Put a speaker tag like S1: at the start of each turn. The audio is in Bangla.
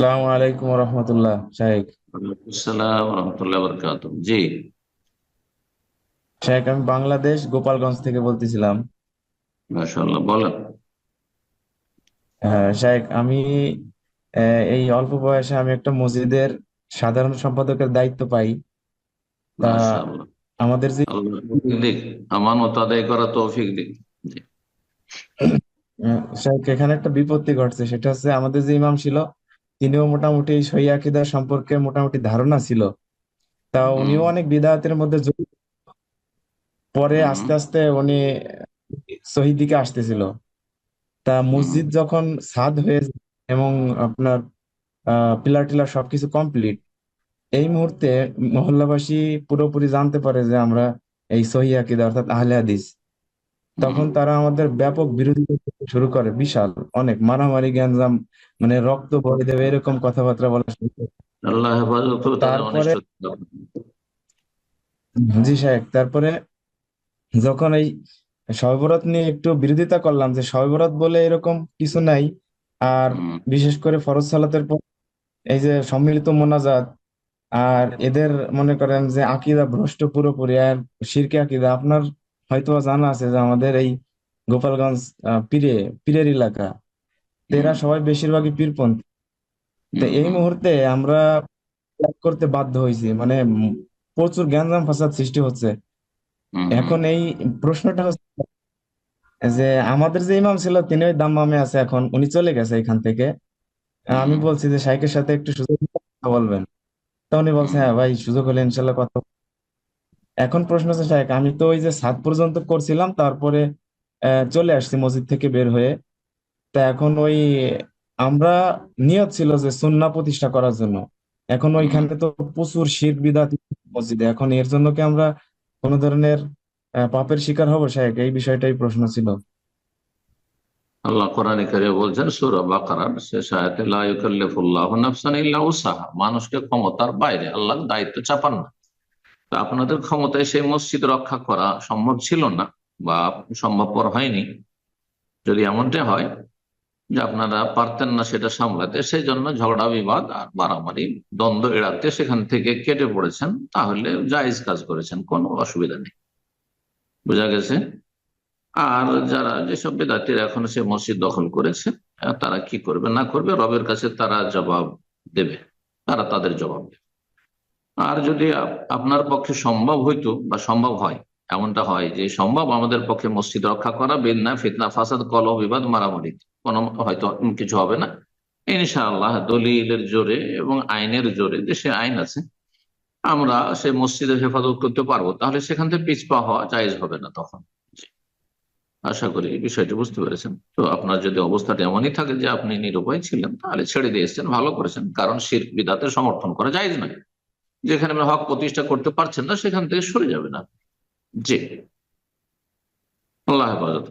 S1: আসসালামু আলাইকুম রহমতুল্লাহ শাহেক
S2: আসসালাম রহমতুল্লাহ বরকাত জি।
S1: শাহেক আমি বাংলাদেশ গোপালগঞ্জ থেকে বলতেছিলাম।
S2: মাশাআল্লাহ বলেন।
S1: হ্যাঁ শাহেক আমি এই অল্প বয়সে আমি একটা মসজিদের সাধারণ সম্পাদকের দায়িত্ব পাই। তা আমাদের যে
S2: দিক আমানত আদায় করা তৌফিক দিক।
S1: শাহেক এখানে একটা বিপত্তি ঘটছে সেটা হচ্ছে আমাদের যে ইমাম ছিল তিনিও মোটামুটি সহিহ আকীদা সম্পর্কে মোটামুটি ধারণা ছিল। তা উনিও অনেক বিদআতের মধ্যে পরে আস্তে আস্তে উনি সহি দিকে আসতেছিল। তা মসজিদ যখন সাদ হয়ে এবং আপনার আহ পিলার টিলার সবকিছু কমপ্লিট এই মুহূর্তে মহল্লাবাসী পুরোপুরি জানতে পারে যে আমরা এই সহিহ আকীদা অর্থাৎ আহলে হাদিস তখন তারা আমাদের ব্যাপক বিরোধিতা করতে শুরু করে বিশাল অনেক মারামারি গ্যাঞ্জাম মানে রক্ত বয়ে দেবে এরকম কথাবার্তা বলা শুরু করে।
S2: আল্লাহ হেফাজত
S1: তারপরে। জি সাহেব তারপরে যখন এই শবে বরাত নিয়ে একটু বিরোধিতা করলাম যে শবে বরাত বলে এরকম কিছু নাই আর বিশেষ করে ফরজ সালাতের পর এই যে সম্মিলিত মোনাজাত আর এদের মনে করেন যে আকীদা ভ্রষ্ট পুরোপুরি আর শিরকে আকীদা আপনার হয়তো জানা আছে যে আমাদের এই গোপালগঞ্জ পীরে পীরের এলাকা। এরা সবাই বেশিরভাগই পীরপন্থী। তো এই মুহূর্তে আমরা করতে বাধ্য হয়েছি। মানে প্রচুর গ্যাঞ্জাম ফাসাদ সৃষ্টি হচ্ছে। এখন এই প্রশ্নটা হচ্ছে যে আমাদের যে ইমাম ছিল তিনি ওই দাম্মামে আছে এখন। উনি চলে গেছে এখান থেকে। আমি বলছি যে শাইখের সাথে একটু সুযোগ কথা বলবেন। তো উনি বলছে হ্যাঁ ভাই সুযোগ হলে ইনশাল্লাহ কথা। এখন প্রশ্ন হচ্ছে শাইখ আমি তো ওই যে সাত পর্যন্ত করছিলাম, তারপরে চলে আসছি মসজিদ থেকে বের হয়ে। তা এখন ওই আমরা নিয়ত ছিল যে সুন্নাহ প্রতিষ্ঠা করার জন্য। এখন ওইখানে তো প্রচুর শিরক বিদআত মসজিদে। এখন এর জন্য কি আমরা কোনো ধরনের পাপের শিকার হব? শাইখ এই বিষয়টাই প্রশ্ন ছিল।
S2: আল্লাহ কোরআনে কারিমে বলছেন, সূরা বাকারার শেষ আয়াতে, লা ইউকাল্লিফুল্লাহু নাফসান ইল্লা উসাহা মানুষকে ক্ষমতার বাইরে আল্লাহ দায়িত্ব চাপান না। তো আপনাদের ক্ষমতায় সেই মসজিদ রক্ষা করা সম্ভব ছিল না বা সম্ভবপর হয়নি। যদি এমনটা হয় যে আপনারা পারতেন না সেটা সামলাতে সেই জন্য ঝগড়া বিবাদ আর মারামারি দ্বন্দ্ব এড়াতে সেখান থেকে কেটে পড়েছেন তাহলে জায়েজ কাজ করেছেন কোনো অসুবিধা নেই। বোঝা গেছে? আর যারা যেসব বেদাতির এখন সে মসজিদ দখল করেছে তারা কি করবে না করবে রবের কাছে তারা জবাব দেবে তারা তাদের জবাব দেবে। আর যদি আপনার পক্ষে সম্ভব হইতো বা সম্ভব হয়, এমনটা হয় যে সম্ভব আমাদের পক্ষে মসজিদ রক্ষা করা, বেদনা, ফিতনা, ফাসাদ কল বিবাদ, মারামারি, কোনো হয়তো কিছু হবে না। ইনশাআল্লাহ দলিলের জোরে এবং আইনের জোরে যে সে আইন আছে, আমরা সে মসজিদের হেফাজত করতে পারব। তাহলে সেখান থেকে পিছপা হওয়া জায়েজ হবে না তখন। আশা করি এই বিষয়টি বুঝতে পেরেছেন। তো আপনার যদি অবস্থাটা এমনই থাকে যে আপনি নিরুপায় ছিলেন, তাহলে ছেড়ে দিয়ে এসছেন, ভালো করেছেন। কারণ শির বিদাতে সমর্থন করা জায়েজ নয়। যেখানে আমরা হক প্রতিষ্ঠা করতে পারছেন না, সেখান থেকে সরে যাবে না জি আল্লাহ হেফাজত।